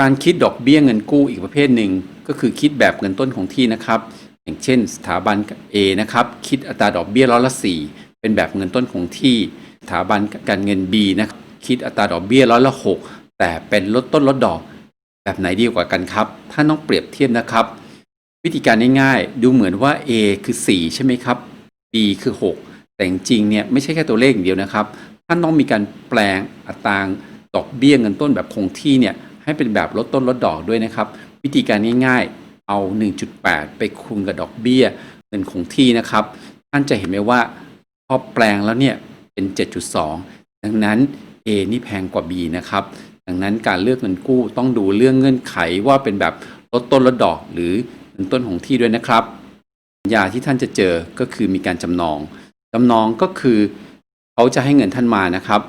การคิดดอกเบี้ยเงินกู้อีกประเภทหนึ่ง ก็คือคิดแบบเงินต้นของที่นะครับ อย่างเช่น สถาบัน A นะครับ คิดอัตราดอกเบี้ยร้อยละ 4 เป็นแบบเงินต้นของที่สถาบันการเงิน B นะครับคิดอัตราดอกเบี้ยร้อยละ 6 แต่เป็นลดต้นลดดอก แบบไหนดีกว่ากันครับ ถ้าต้องเปรียบเทียบนะครับ วิธีการง่ายๆ ดูเหมือนว่า A คือ 4 ใช่ไหมครับ B คือ 6 แต่จริงเนี่ยไม่ใช่แค่ตัวเลขอย่างเดียวนะครับ ท่านต้องมีการแปลงอัตราดอกเบี้ยเงินต้นแบบคงที่เนี่ย ให้เป็นแบบลดต้นลดดอกด้วยนะครับ วิธีการง่ายๆเอา 1.8 ไปคูณกับดอกเบี้ยเงินคงที่นะครับ ท่านจะเห็นไหมว่าพอแปลงแล้วเนี่ยเป็น 7.2 ดังนั้น A นี่แพงกว่า B นะครับ ดังนั้นการเลือกเงินกู้ต้องดูเรื่องเงื่อนไขว่าเป็นแบบลดต้นลดดอกหรือเงินต้นของที่ด้วยนะครับสัญญาที่ท่านจะเจอก็คือมีการจำนองจำนองก็คือเขาจะให้เงินท่านมานะครับ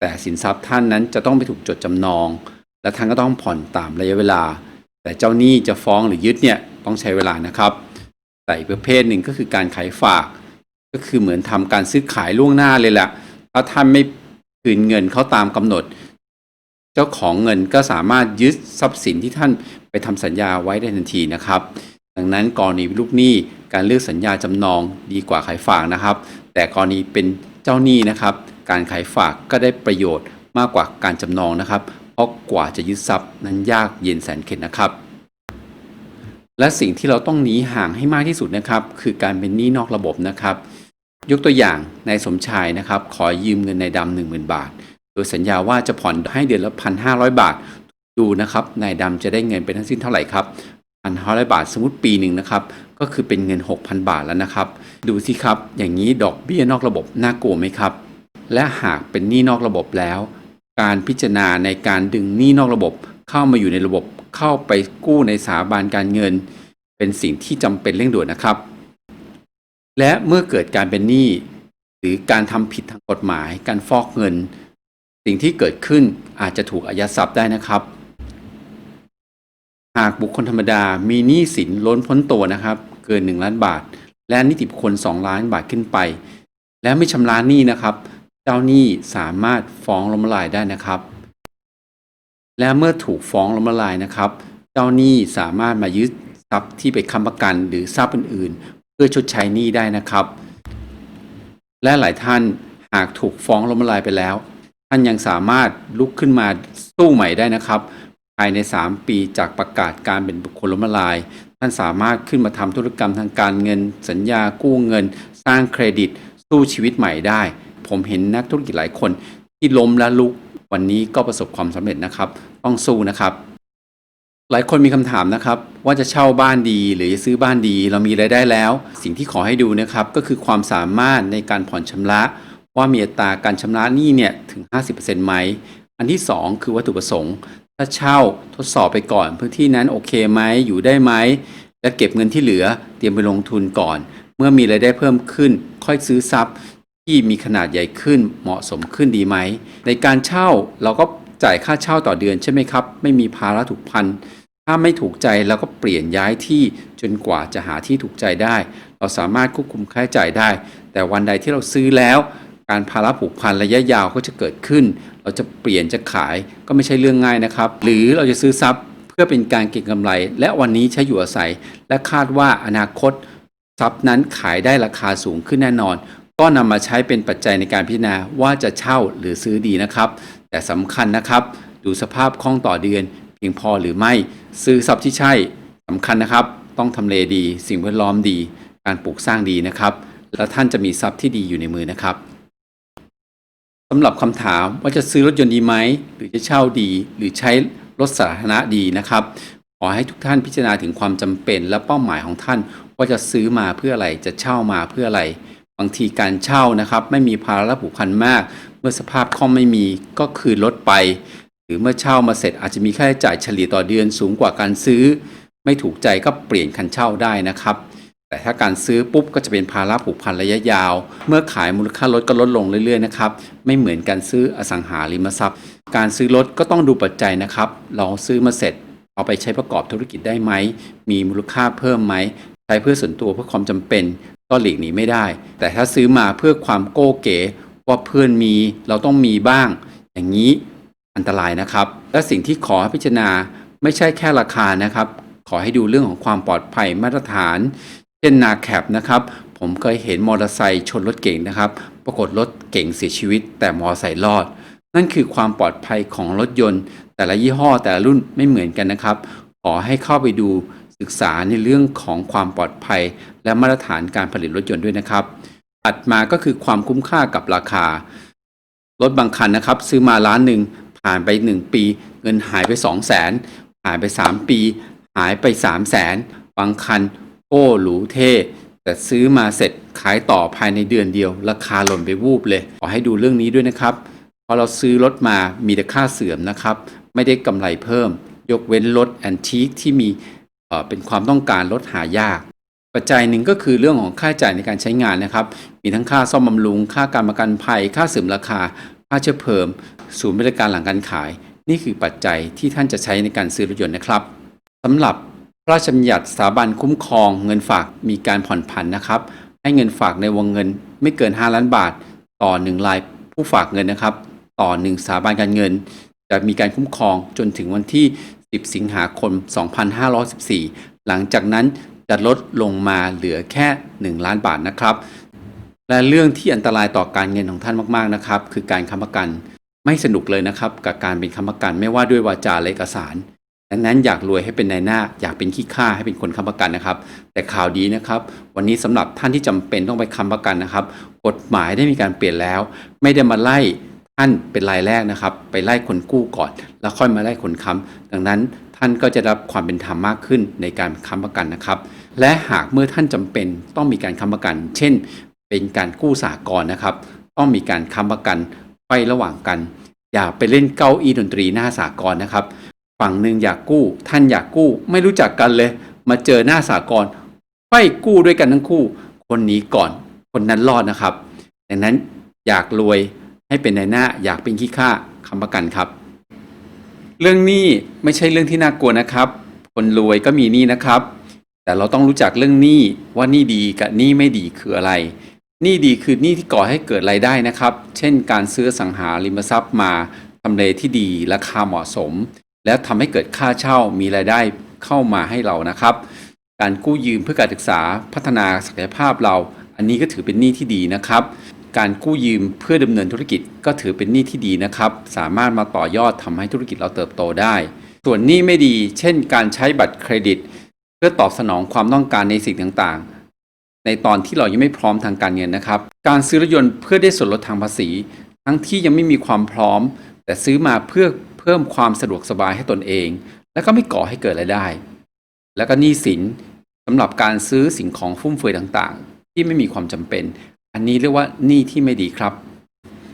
แต่สินทรัพย์ท่านนั้นจะต้องไปถูกจดจำนอง และท่านก็ต้องผ่อนตามระยะเวลา แต่เจ้าหนี้จะฟ้องหรือยึดเนี่ยต้องใช้เวลานะครับ แต่อีกประเภทหนึ่งก็คือการขายฝาก ก็คือเหมือนทำการซื้อขายล่วงหน้าเลยแหละถ้าท่านไม่คืนเงินเขาตามกำหนด เจ้าของเงินก็สามารถยึดทรัพย์สินที่ท่านไปทำสัญญาไว้ได้ทันทีนะครับ ดังนั้นกรณีลูกหนี้การเลือกสัญญาจำนองดีกว่าขายฝากนะครับ แต่กรณีเป็นเจ้าหนี้นะครับ การขายฝากก็ได้ประโยชน์มากกว่าการจำนองนะครับ เพราะกว่าจะยึดทรัพย์นั้นยากเย็นแสนเข็ญนะครับ และสิ่งที่เราต้องหนีห่างให้มากที่สุดนะครับ คือการเป็นหนี้นอกระบบนะครับ ยกตัวอย่างนายสมชายนะครับ ขอยืมเงินนายดำหนึ่งหมื่นบาท โดยสัญญาว่าจะผ่อนให้เดือนละพันห้าร้อยบาท ดูนะครับนายดำจะได้เงินเป็นทั้งสิ้นเท่าไหร่ครับพันห้าร้อยบาทสมมติปีหนึ่งนะครับก็คือเป็นเงิน 6,000 บาทแล้วนะครับ ดูสิครับ อย่างนี้ดอกเบี้ยนอกระบบน่ากลัวไหมครับ และหากเป็นหนี้นอกระบบแล้ว การพิจารณาในการดึงหนี้นอกระบบ เข้ามาอยู่ในระบบเข้าไปกู้ในสถาบันการเงิน เป็นสิ่งที่จำเป็นเร่งด่วนนะครับ และเมื่อเกิดการเป็นหนี้หรือการทำผิดทางกฎหมาย การฟอกเงิน สิ่งที่เกิดขึ้นอาจจะถูกอายัดทรัพย์ได้นะครับ หากบุคคลธรรมดามีหนี้สินล้นพ้นตัวนะครับ เกิน 1 ล้านบาท และนิติบุคคล 2 ล้านบาทขึ้นไป และไม่ชำระหนี้นะครับ เจ้าหนี้สามารถฟ้องล้มละลายได้นะครับ และเมื่อถูกฟ้องล้มละลายนะครับ เจ้าหนี้สามารถมายึดทรัพย์ที่ไปค้ำประกันหรือทรัพย์อื่นๆ เพื่อชดใช้หนี้ได้นะครับ และหลายท่านหากถูกฟ้องล้มละลายไปแล้ว ท่านยังสามารถลุกขึ้นมาสู้ใหม่ได้นะครับ ภายใน 3 ปีจากประกาศการเป็นบุคคลล้มละลาย ท่านสามารถขึ้นมาทำธุรกรรมทางการเงิน สัญญากู้เงิน สร้างเครดิต สู้ชีวิตใหม่ได้ ผมเห็นนักธุรกิจหลายคน ที่ล้มและลุกวันนี้ก็ประสบความสำเร็จนะครับ ต้องสู้นะครับ หลายคนมีคำถามนะครับ ว่าจะเช่าบ้านดีหรือจะซื้อบ้านดี เรามีรายได้แล้ว สิ่งที่ขอให้ดูนะครับ ก็คือความสามารถในการผ่อนชำระ ว่ามีอัตราการชำระหนี้เนี่ยถึง 50%ไหมอันที่ 2 คือวัตถุประสงค์ ถ้าเช่าทดสอบไปก่อนพื้นที่นั้นโอเคไหมอยู่ได้ไหมและเก็บเงินที่เหลือเตรียมไปลงทุนก่อน เมื่อมีรายได้เพิ่มขึ้น ค่อยซื้อทรัพย์ ที่มีขนาดใหญ่ขึ้นเหมาะสมขึ้นดีไหม ในการเช่าเราก็จ่ายค่าเช่าต่อเดือนใช่ไหมครับ ไม่มีภาระถูกพัน ถ้าไม่ถูกใจเราก็เปลี่ยนย้ายที่จนกว่าจะหาที่ถูกใจได้ เราสามารถควบคุมค่าใช้จ่ายได้ แต่วันใดที่เราซื้อแล้ว การภาระผูกพันระยะยาวก็จะเกิดขึ้น เราจะเปลี่ยนจะขายก็ไม่ใช่เรื่องง่ายนะครับ หรือเราจะซื้อทรัพย์เพื่อเป็นการเก็งกำไร และวันนี้ใช้อยู่อาศัย และคาดว่าอนาคตทรัพย์นั้นขายได้ราคาสูงขึ้นแน่นอน ก็นำมาใช้เป็นปัจจัยในการพิจารณาว่าจะเช่าหรือซื้อดีนะครับ แต่สำคัญนะครับ ดูสภาพคล่องต่อเดือน เพียงพอหรือไม่ ซื้อทรัพย์ที่ใช่สำคัญนะครับ ต้องทำเลดี สิ่งแวดล้อมดี การปลูกสร้างดีนะครับ แล้วท่านจะมีทรัพย์ที่ดีอยู่ในมือนะครับสำหรับคำถามว่าจะซื้อรถยนต์ดีไหมหรือจะเช่าดี หรือใช้รถสาธารณะดีนะครับขอให้ทุกท่านพิจารณาถึงความจำเป็น และเป้าหมายของท่าน ว่าจะซื้อมาเพื่ออะไรจะเช่ามาเพื่ออะไร บางทีการเช่านะครับ ไม่มีภาระผูกพันมาก เมื่อสภาพคล่องไม่มีก็คืนรถไป หรือเมื่อเช่ามาเสร็จอาจจะมีค่าใช้จ่ายเฉลี่ยต่อเดือนสูงกว่าการซื้อ ไม่ถูกใจก็เปลี่ยนคันเช่าได้นะครับ แต่ถ้าการซื้อปุ๊บก็จะเป็นภาระผูกพันระยะยาว เมื่อขายมูลค่ารถก็ลดลงเรื่อยๆนะครับไม่เหมือนการซื้ออสังหาริมทรัพย์ การซื้อรถก็ต้องดูปัจจัยนะครับเราซื้อมาเสร็จเอาไปใช้ประกอบธุรกิจได้ไหม มีมูลค่าเพิ่มไหม ใช้เพื่อส่วนตัวเพื่อความจำเป็นก็หลีกหนีไม่ได้ แต่ถ้าซื้อมาเพื่อความโก้เก๋ว่าเพื่อนมีเราต้องมีบ้าง อย่างนี้อันตรายนะครับ และสิ่งที่ขอพิจารณาไม่ใช่แค่ราคานะครับ ขอให้ดูเรื่องของความปลอดภัยมาตรฐาน เช่นนาแคปนะครับ ผมเคยเห็นมอเตอร์ไซค์ชนรถเก่งนะครับ ปรากฏรถเก่งเสียชีวิต แต่มอเตอร์ไซค์รอด นั่นคือความปลอดภัยของรถยนต์ แต่ละยี่ห้อแต่ละรุ่นไม่เหมือนกันนะครับ ขอให้เข้าไปดู ศึกษาในเรื่องของความปลอดภัย และมาตรฐานการผลิตรถยนต์ด้วยนะครับถัดมาก็คือความคุ้มค่ากับราคา รถบางคันนะครับ ซื้อมาล้านหนึ่งผ่านไป 1 ปี เงินหายไป 2 0 0แสนผ่านไป 3 ปี หายไป3 0 0แสนบางคันโอ้หรูเท่แต่ซื้อมาเสร็จขายต่อภายในเดือนเดียว ราคาหล่นไปวูบเลย ขอให้ดูเรื่องนี้ด้วยนะครับพอเราซื้อรถมามีแต่ค่าเสื่อมนะครับ ไม่ได้กำไรเพิ่ม ยกเว้นรถแอนทีคที่มี เป็นความต้องการรถหายาก ปัจจัยหนึ่งก็คือเรื่องของค่าใช้จ่ายในการใช้งานนะครับ มีทั้งค่าซ่อมบำรุง ค่าการประกันภัย ค่าเสริมราคา ค่าเชื้อเพลิงศูนย์บริการหลังการขาย นี่คือปัจจัยที่ท่านจะใช้ในการซื้อรถยนต์นะครับสำหรับพระราชบัญญัติสถาบันคุ้มครอง เงินฝากมีการผ่อนผันนะครับ ให้เงินฝากในวงเงินไม่เกิน 5 ล้านบาท ต่อ 1 รายผู้ฝากเงินนะครับ ต่อ 1 สถาบันการเงิน จะมีการคุ้มครองจนถึงวันที่ 10 สิงหาคม 2514 หลังจากนั้นจะลดลงมาเหลือแค่ 1 ล้านบาทนะครับ และเรื่องที่อันตรายต่อการเงินของท่านมากๆนะครับ คือการค้ำประกันไม่สนุกเลยนะครับ กับการเป็นค้ำประกันไม่ว่าด้วยวาจาและเอกสารดังนั้นอยากรวยให้เป็นนายหน้า อยากเป็นขี้ข้าให้เป็นคนค้ำประกันนะครับ แต่ข่าวดีนะครับ วันนี้สำหรับท่านที่จำเป็นต้องไปค้ำประกันนะครับ กฎหมายได้มีการเปลี่ยนแล้ว ไม่ได้มาไล่ ท่านเป็นรายแรกนะครับ ไปไล่คนกู้ก่อน แล้วค่อยมาไล่คนค้ำดังนั้นท่านก็จะรับความเป็นธรรมมากขึ้นในการค้ำประกันนะครับ และหากเมื่อท่านจำเป็นต้องมีการค้ำประกัน เช่น เป็นการกู้สากลนะครับ ต้องมีการค้ำประกันไประหว่างกัน อย่าไปเล่นเก้าอี้ดนตรีหน้าสากลนะครับ ฝั่งหนึ่งอยากกู้ ท่านอยากกู้ ไม่รู้จักกันเลย มาเจอหน้าสากลไฟกู้ด้วยกันทั้งคู่ คนนี้ก่อน คนนั้นรอดนะครับ ดังนั้นอยากรวย ให้เป็นในายหน้าอยากเป็นขี้ข้าค้ำประกันครับ เรื่องหนี้ไม่ใช่เรื่องที่น่ากลัวนะครับ คนรวยก็มีหนี้นะครับ แต่เราต้องรู้จักเรื่องหนี้ว่าหนี้ดีกับหนี้ไม่ดีคืออะไรหนี้ดีคือหนี้ที่ก่อให้เกิดรายได้นะครับ เช่น การซื้อสังหาริมทรัพย์มาทำเลที่ดีราคาเหมาะสม และทำให้เกิดค่าเช่ามีรายได้เข้ามาให้เรานะครับ การกู้ยืมเพื่อการศึกษาพัฒนาศักยภาพเรา อันนี้ก็ถือเป็นหนี้ที่ดีนะครับ การกู้ยืมเพื่อดำเนินธุรกิจก็ถือเป็นหนี้ที่ดีนะครับ สามารถมาต่อยอดทำให้ธุรกิจเราเติบโตได้ ส่วนหนี้ไม่ดี เช่น การใช้บัตรเครดิต เพื่อตอบสนองความต้องการในสิ่งต่างๆ ในตอนที่เรายังไม่พร้อมทางการเงินนะครับ การซื้อรถยนต์เพื่อได้ส่วนลดทางภาษี ทั้งที่ยังไม่มีความพร้อม แต่ซื้อมาเพื่อเพิ่มความสะดวกสบายให้ตนเอง และก็ไม่ก่อให้เกิดรายได้ แล้วก็หนี้สินสำหรับการซื้อสิ่งของฟุ่มเฟือยต่างๆ ที่ไม่มีความจำเป็น อันนี้เรียกว่าหนี้ที่ไม่ดีครับ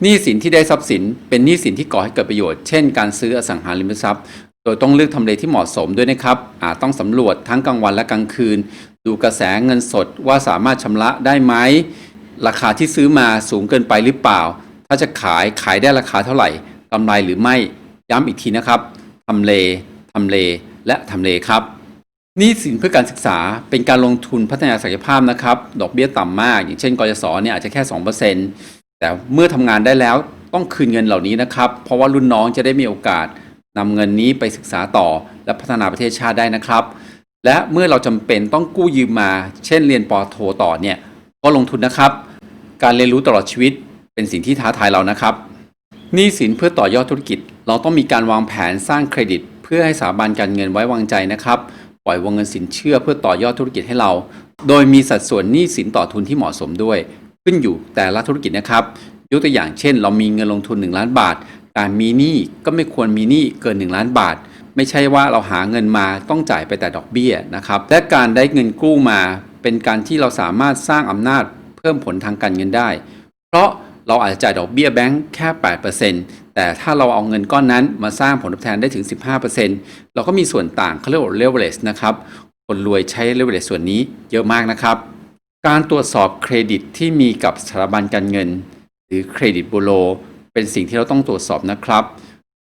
หนี้สินที่ได้ทรัพย์สิน เป็นหนี้สินที่ก่อให้เกิดประโยชน์เช่นการซื้ออสังหาริมทรัพย์ โดยต้องเลือกทำเลที่เหมาะสมด้วยนะครับอาจต้องสำรวจทั้งกลางวันและกลางคืน ดูกระแสเงินสดว่าสามารถชำระได้ไหมราคาที่ซื้อมาสูงเกินไปหรือเปล่า ถ้าจะขายขายได้ราคาเท่าไหร่กำไรหรือไม่ย้ำอีกทีนะครับทำเลทำเลและทำเลครับ นี้สินเพื่อการศึกษาเป็นการลงทุนพัฒนาศักยภาพนะครับ ดอกเบี้ยต่ำมาก อย่างเช่นกยศเนี่ยอาจจะแค่ 2%แต่เมื่อทำงานได้แล้วต้องคืนเงินเหล่านี้นะครับ เพราะว่ารุ่นน้องจะได้มีโอกาสนำเงินนี้ไปศึกษาต่อ และพัฒนาประเทศชาติได้นะครับ และเมื่อเราจำเป็นต้องกู้ยืมมา เช่นเรียนปอโทต่อเนี่ยก็ลงทุนนะครับ การเรียนรู้ตลอดชีวิตเป็นสิ่งที่ท้าทายเรานะครับหนี้สินเพื่อต่อยอดธุรกิจ เราต้องมีการวางแผนสร้างเครดิต เพื่อให้สถาบันการเงินไว้วางใจนะครับ ปล่อยวงเงินสินเชื่อเพื่อต่อยอดธุรกิจให้เรา โดยมีสัดส่วนหนี้สินต่อทุนที่เหมาะสมด้วย ขึ้นอยู่แต่ละธุรกิจนะครับยกตัวอย่างเช่น เรามีเงินลงทุน 1 ล้านบาท การมีหนี้ก็ไม่ควรมีหนี้เกิน 1 ล้านบาท ไม่ใช่ว่าเราหาเงินมาต้องจ่ายไปแต่ดอกเบี้ยนะครับและการได้เงินกู้มา เป็นการที่เราสามารถสร้างอำนาจเพิ่มผลทางการเงินได้ เพราะเราอาจจะจ่ายดอกเบี้ยแบงค์แค่ 8%แแต่ถ้าเราเอาเงินก้อนนั้นมาสร้างผลตอบแทนได้ถึง 15%เราก็มีส่วนต่างเขาเรียกว่า leverage นะครับ คนรวยใช้ leverage ส่วนนี้เยอะมากนะครับ การตรวจสอบเครดิตที่มีกับสถาบันการเงิน หรือเครดิตบูโรเป็นสิ่งที่เราต้องตรวจสอบนะครับ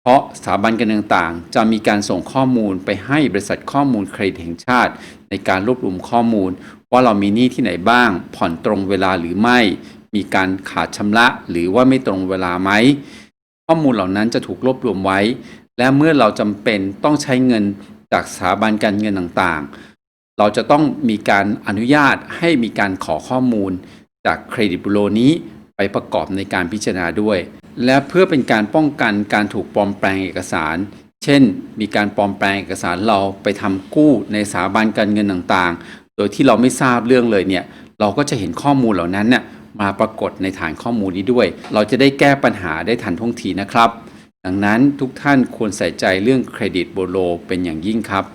เพราะสถาบันการเงินต่างจะมีการส่งข้อมูลไปให้บริษัทข้อมูลเครดิตแห่งชาติ ในการรวบรวมข้อมูล ว่าเรามีหนี้ที่ไหนบ้าง ผ่อนตรงเวลาหรือไม่ มีการขาดชำระหรือว่าไม่ตรงเวลาไหม ข้อมูลเหล่านั้นจะถูกรวบรวมไว้ และเมื่อเราจำเป็นต้องใช้เงินจากสถาบันการเงินต่างๆ เราจะต้องมีการอนุญาตให้มีการขอข้อมูลจากเครดิตบูโรนี้ไปประกอบในการพิจารณาด้วย และเพื่อเป็นการป้องกันการถูกปลอมแปลงเอกสาร เช่น มีการปลอมแปลงเอกสารเราไปทำกู้ในสถาบันการเงินต่างๆ โดยที่เราไม่ทราบเรื่องเลยเนี่ย เราก็จะเห็นข้อมูลเหล่านั้นเนี่ย มาปรากฏในฐานข้อมูลนี้ด้วย เราจะได้แก้ปัญหาได้ทันท่วงทีนะครับ ดังนั้นทุกท่านควรใส่ใจเรื่องเครดิตบูโรเป็นอย่างยิ่งครับ